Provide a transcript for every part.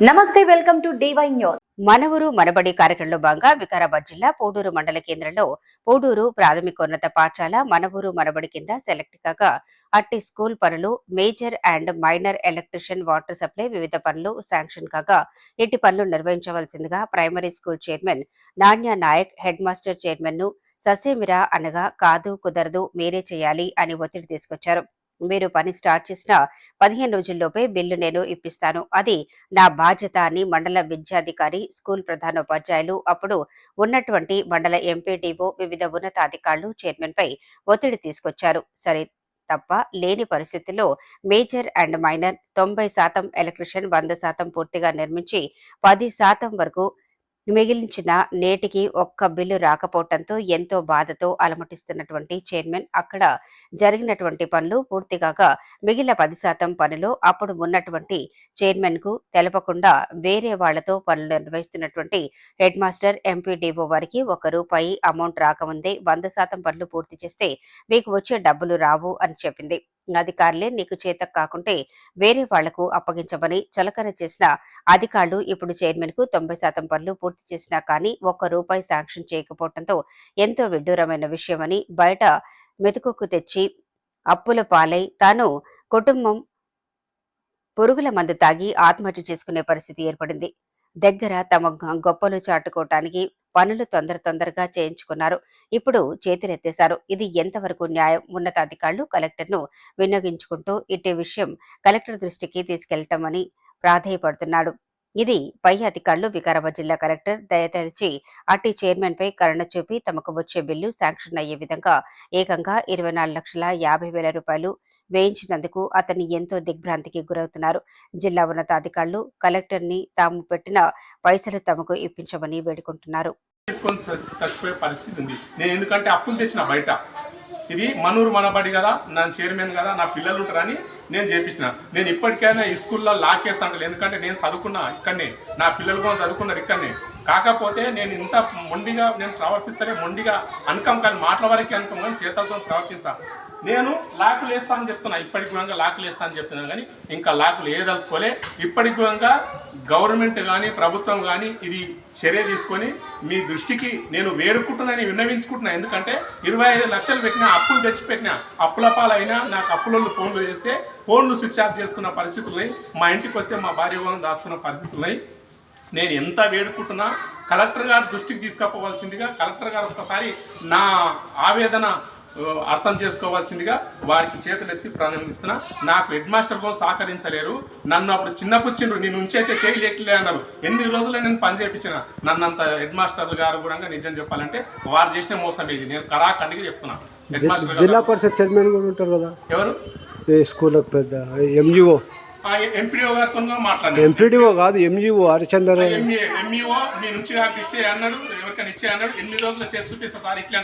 నమస్తే welcome to DY news. మనవరు మనబడి కార్యక్రమంలో భాగంగా వికారాబాద్ జిల్లా పోడూరు మండల కేంద్రంలో పోడూరు ప్రాథమికోన్నత పాఠశాల మనవరు మనబడి కింద సెలెక్ట్ కాగా అట్టి స్కూల్ పనులు major and minor electrician water supply వివిధ పనులు శాంక్షన్ కాగా ఇట్టి పనులు నిర్వహించవలసిందిగా ప్రైమరీ స్కూల్ చైర్మన్ నాణ్య నాయక్ హెడ్ మాస్టర్ చైర్మన్ను ససేమిరా అనగా కాదు కుదరదు మీరే చేయాలి అని ఒత్తిడి తీసుకొచ్చారు. మీరు పని స్టార్ట్ చేసిన పదిహేను రోజుల్లోపే బిల్లు నేను ఇప్పిస్తాను. అది నా బాధ్యత అని మండల విద్యాధికారి స్కూల్ ప్రధానోపాధ్యాయులు అప్పుడు ఉన్నటువంటి మండల ఎంపీడీఓ వివిధ ఉన్నతాధికారులు చైర్మన్ పై ఒత్తిడి తీసుకొచ్చారు. సరే తప్ప లేని పరిస్థితుల్లో మేజర్ అండ్ మైనర్ తొంభై శాతం ఎలక్ట్రిషియన్ వంద శాతం పూర్తిగా నిర్మించి పది శాతం వరకు మిగిలించిన నేటికి ఒక్క బిల్లు రాకపోవడంతో ఎంతో బాధతో అలమటిస్తున్నటువంటి చైర్మన్ అక్కడ జరిగినటువంటి పనులు పూర్తిగాక మిగిలిన పది శాతం పనులు అప్పుడు ఉన్నటువంటి చైర్మన్కు తెలపకుండా వేరే వాళ్ళతో పనులు నిర్వహిస్తున్నటువంటి హెడ్ మాస్టర్ ఎంపీడీఓ వారికి ఒక రూపాయి అమౌంట్ రాకముందే వంద శాతం పనులు పూర్తి చేస్తే మీకు వచ్చే డబ్బులు రావు అని చెప్పింది. అధికారులే నీకు చేత కాకుంటే వేరే వాళ్ళకు అప్పగించమని చలకన చేసిన అధికారులు ఇప్పుడు చైర్మన్కు తొంభై శాతం పనులు పూర్తి చేసినా కానీ ఒక్క రూపాయి శాంక్షన్ చేయకపోవడంతో ఎంతో విడ్డూరమైన విషయమని బయట మెతుకుకు తెచ్చి అప్పుల పాలై తాను కుటుంబం పురుగుల మందు తాగి ఆత్మహత్య చేసుకునే పరిస్థితి ఏర్పడింది. దగ్గర తమ గొప్పలు చాటుకోవటానికి పనులు తొందర తొందరగా చేయించుకున్నారు. ఇప్పుడు చేతులెత్తేశారు. ఇది ఎంతవరకు న్యాయం? ఉన్నతాధికారులు కలెక్టర్ను వినియోగించుకుంటూ ఇట్టి విషయం కలెక్టర్ దృష్టికి తీసుకెళ్ళటమని ప్రాధేయపడుతున్నాడు. ఇది పై అధికారులు వికారాబాద్ జిల్లా కలెక్టర్ దయతలిచి అట్టి చైర్మన్ పై కరుణ చూపి తమకు వచ్చే బిల్లు శాంక్షన్ అయ్యే విధంగా ఏకంగా ఇరవై నాలుగు లక్షల యాభై వేల రూపాయలు వేయించినందుకు అతన్ని ఎంతో దిగ్భ్రాంతికి గురవుతున్నారు. జిల్లా ఉన్నతాధికారులు కలెక్టర్ని తాము పెట్టిన పైసలు తమకు ఇప్పించమని వేడుకుంటున్నారు. తీసుకొని చచ్చిపోయే పరిస్థితి ఉంది. నేను ఎందుకంటే అప్పులు తెచ్చిన బయట. ఇది మనూరు మనబడి కదా నా చైర్మన్ కదా నా పిల్లలు ఉంటారని నేను చేపించిన. నేను ఇప్పటికైనా ఈ స్కూల్లో లాకేస్తాను ఎందుకంటే నేను చదువుకున్నా ఇక్కడనే. నా పిల్లలు కూడా చదువుకున్నారు ఇక్కడనే. కాకపోతే నేను ఇంత మొండిగా నేను ప్రవర్తిస్తేనే మొండిగా అనుకం కానీ మాటల వరకే అనుకం కానీ చేతలతో ప్రవర్తించా. నేను లాకులు వేస్తా అని చెప్తున్నా. ఇప్పటికి విధంగా లాకులు వేస్తా అని చెప్తున్నా కానీ ఇంకా లాకులు ఏదలుచుకోలే ఇప్పటికి కూడా గవర్నమెంట్ కానీ ప్రభుత్వం కానీ ఇది చర్య తీసుకొని మీ దృష్టికి నేను వేడుకుంటున్నాను విన్నవించుకుంటున్నా. ఎందుకంటే ఇరవై ఐదు లక్షలు పెట్టినా అప్పులు తెచ్చిపెట్టినా అప్పుల పాలైనా నాకు అప్పులలో ఫోన్లు చేస్తే ఫోన్లు స్విచ్ ఆఫ్ చేసుకున్న పరిస్థితులు ఉన్నాయి మా ఇంటికి వస్తే మా భార్య వాళ్ళని దాచుకున్న పరిస్థితులు ఉన్నాయి నేను ఎంత వేడుకుంటున్నా కలెక్టర్ గారి దృష్టికి తీసుకుపోవాల్సిందిగా కలెక్టర్ గారు ఒక్కసారి నా ఆవేదన అర్థం చేసుకోవాల్సిందిగా వారికి చేతులెత్తి ప్రారంభిస్తున్నా నాకు హెడ్ మాస్టర్ కూడా సహకరించలేరు. నన్ను అప్పుడు చిన్నపుచ్చిండ్రు. నేను ఉంచైతే చేయలేట్లే అన్నారు. ఎన్ని రోజులు నేను పని చేయించిన. నన్ను అంత హెడ్ మాస్టర్ గారు కూడా నిజం చెప్పాలంటే వారు చేసిన మోసం ఇది. నేను కరాఖండిగా చెప్తున్నా. హెడ్ మాస్టర్ గారు- జిల్లా పరిషత్ చైర్మన్ కూడా ఉంటారు కదా? ఎవరు? ఈ స్కూల్ పెద్ద ఎంజిఓ ఎంపీఓ గారితో మాట్లాడాను. ఎంపీడీఓ కాదు ఎంజిఓ హరిచందర్. ఎంఈఓ మీ నుంచి నాకు ఇచ్చే అన్నాడు ఎవరికైనా ఇచ్చే అన్నాడు ఎన్ని రోజులు చేసి చూపిస్తా సార్ ఇట్లా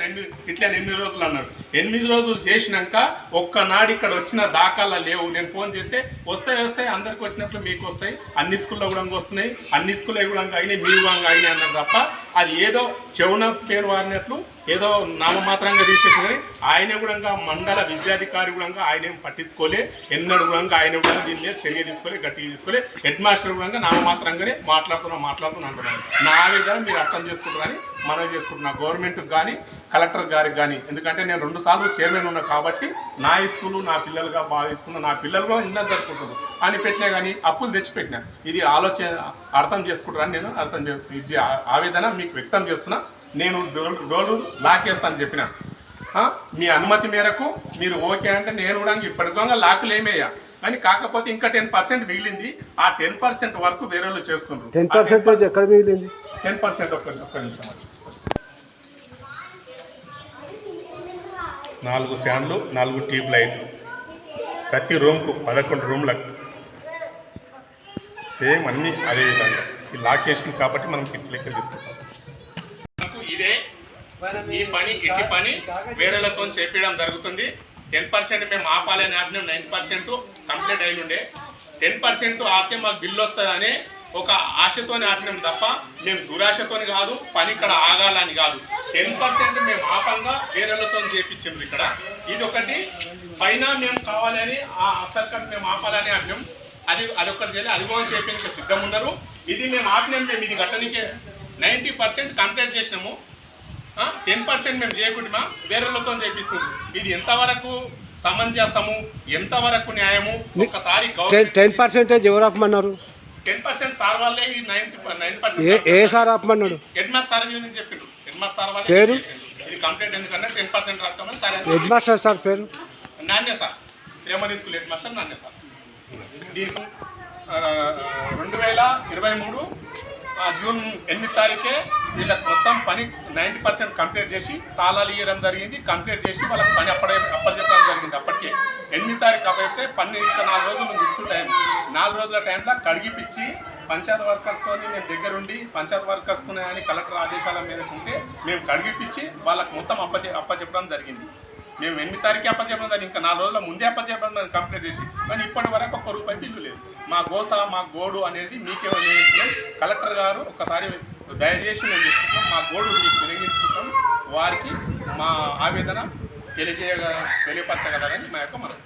ఇట్లా రోజులు అన్నాడు. ఎనిమిది రోజులు చేసినాక ఒక్కనాడు ఇక్కడ వచ్చిన దాఖలా లేవు. నేను ఫోన్ చేస్తే వస్తాయి వస్తాయి అందరికి వచ్చినట్లు మీకు వస్తాయి. అన్ని స్కూల్లో కూడా వస్తున్నాయి అన్ని స్కూల్లో కూడా అయినాయి మీ కూడా అయినాయి అన్నారు తప్ప అది ఏదో చెవున పేరు వారినట్లు ఏదో నామమాత్రంగా తీసేసి కానీ ఆయన కూడా మండల విద్యాధికారి కూడా ఆయన ఏం పట్టించుకోలే. ఎన్నడు కూడా ఆయన కూడా దీని మీద చర్య తీసుకోలే గట్టిగా తీసుకోలే. హెడ్ మాస్టర్ కూడా నామమాత్రంగానే మాట్లాడుతున్నా మాట్లాడుతున్నా అంటున్నాను నా ఆవేదన మీరు అర్థం చేసుకుంటారని మనవి చేసుకుంటున్నా. గవర్నమెంట్కి కానీ కలెక్టర్ గారికి కానీ ఎందుకంటే నేను రెండు సార్లు చైర్మన్ ఉన్నా కాబట్టి నా స్కూలు నా పిల్లలుగా భావిస్తున్నా నా పిల్లలు కూడా ఇలా జరుపుకుంటున్నారు. అని పెట్టినా కానీ అప్పులు తెచ్చిపెట్టినా ఇది ఆలోచన అర్థం చేసుకుంటారని నేను అర్థం చే ఇది ఆ- ఆవేదన మీకు వ్యక్తం చేస్తున్నా. నేను డోలు డోలు లాకేస్తాను చెప్పిన. మీ అనుమతి మేరకు మీరు ఓకే అంటే నేను కూడా ఇప్పటికీ లాకులు ఏమేయా? కానీ కాకపోతే ఇంకా టెన్ పర్సెంట్ మిగిలింది. ఆ టెన్ పర్సెంట్ వరకు వేరే వాళ్ళు చేస్తుండ్రు. టెన్ పర్సెంటేజ్ ఎక్కడ మిగిలింది? టెన్ పర్సెంట్ ఒక్క ఒక్క నిమిషం. అది. నాలుగు ఫ్యాన్లు నాలుగు ట్యూబ్ లైట్లు. ప్రతి రూమ్కు పదకొండు రూమ్లకు. సేమ్ అన్నీ అదే విధంగా. ఈ లాక్ చేసింది కాబట్టి మనం కిట్ లెక్క తీసుకుంటాం. ఈ పని ఇట్టి పని వేరేలతో చేపించడం జరుగుతుంది. టెన్ పర్సెంట్ మేము ఆపాలని ఆపినాం నైన్ పర్సెంట్ కంప్లీట్ అయి ఉండే టెన్ పర్సెంట్ ఆపితే మాకు బిల్లు వస్తుందని ఒక ఆశతోని ఆపినాం తప్ప మేము దురాశతోని కాదు పని ఇక్కడ ఆగాలని కాదు. టెన్ పర్సెంట్ మేము ఆపంగా వేరేలతో చేపించాము ఇక్కడ. ఇది ఒకటి. పైన మేము కావాలని ఆ సర్కట్ మేము ఆపాలని ఆపినాం. అది అదొకటి చేయాలి. అది కూడా సిద్ధం ఉన్నారు. ఇది మేము ఆపినాం మేము ఇది గట్టనికే. నైంటీ పర్సెంట్ కంప్లీట్ చేసినాము. టెన్ పర్సెంట్ మేము చేయకుండా వేరేలతో చేపిస్తుంది. ఇది ఎంతవరకు సమంజసము? ఎంతవరకు న్యాయము? ఒకసారి టెన్ పర్సెంటేజ్ ఎవరు ఆపమన్నారు? టెన్ పర్సెంట్ సార్ వాళ్ళే ఈ ninety nine uh uh percent sir ఆపమన్నాడు? హెడ్ మాస్టర్ సార్ గురించి చెప్పిండు. హెడ్ మాస్టర్ సార్ వాళ్ళే పేరు? ఇది కంప్లైంట్ ఎందుకంటే టెన్ పర్సెంట్ రాస్తామని సరే హెడ్ మాస్టర్ సార్ పేరు? Nanya sir. Primary school head master Nanya sir. దీనికి రెండు వేల ఇరవై మూడు జూన్ ఎనిమిది తారీఖే వీళ్ళకి మొత్తం పని నైంటీ పర్సెంట్ కంప్లీట్ చేసి తాళాలు ఇవ్వడం జరిగింది. కంప్లీట్ చేసి వాళ్ళకి పని అప్పడే అప్పచెప్పడం జరిగింది. అప్పటికే ఎనిమిది తారీఖు అప్పయితే పన్నెండు ఇంకా నాలుగు రోజులు ఉంది టైం నాలుగు రోజుల టైంలో కడిగిపిచ్చి పంచాయత్ వర్కర్స్తో మేము దగ్గరుండి పంచాయత్ వర్కర్స్ ఉన్నాయని కలెక్టర్ ఆదేశాల మేరకు ఉంటే మేము కడిగిపిచ్చి వాళ్ళకి మొత్తం అప్పచె అప్పచెప్పడం జరిగింది. మేము ఎనిమిది తారీఖు అప్పచెప్పడం జరిగింది. ఇంకా నాలుగు రోజుల ముందే అప్పచెప్పడం జరిగింది కంప్లీట్ చేసి. కానీ ఇప్పటి వరకు ఒక్క రూపాయి బిల్లు లేదు. మా గోస మా గోడు అనేది మీకే కలెక్టర్ గారు ఒకసారి దయచేసి మేము చెప్తున్నాం మా గోడు మీకు వినియోగించుకుంటాం. వారికి మా ఆవేదన తెలియజేయగల తెలియపరచగలరని మా యొక్క మనం